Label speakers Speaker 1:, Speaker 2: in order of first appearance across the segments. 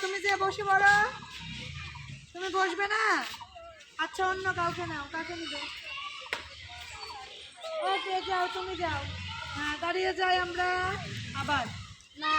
Speaker 1: তুমি যে বসে পড়ো। তুমি বসবে না? আচ্ছা অন্য কাউকে নাও, কাকে নিবে? ওকে, যাও, তুমি যাও। হ্যাঁ দাঁড়িয়ে যাই আমরা। আবার। না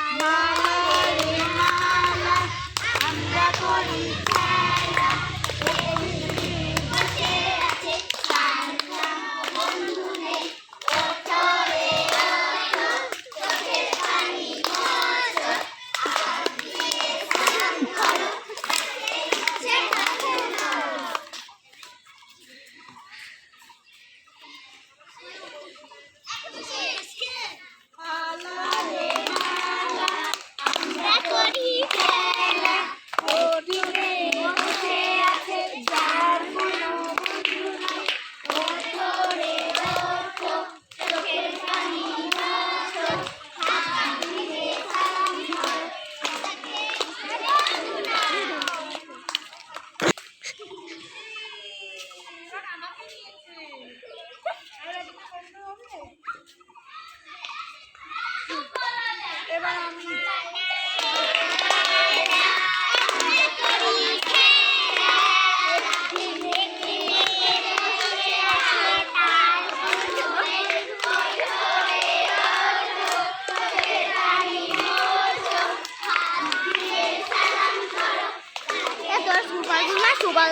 Speaker 1: আবার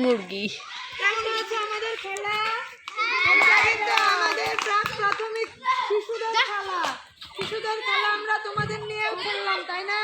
Speaker 1: মুরগি। আমাদের
Speaker 2: প্রাথমিক শিশুদের খেলা। শিশুদের খেলা আমরা তোমাদের নিয়ে খেললাম তাই না?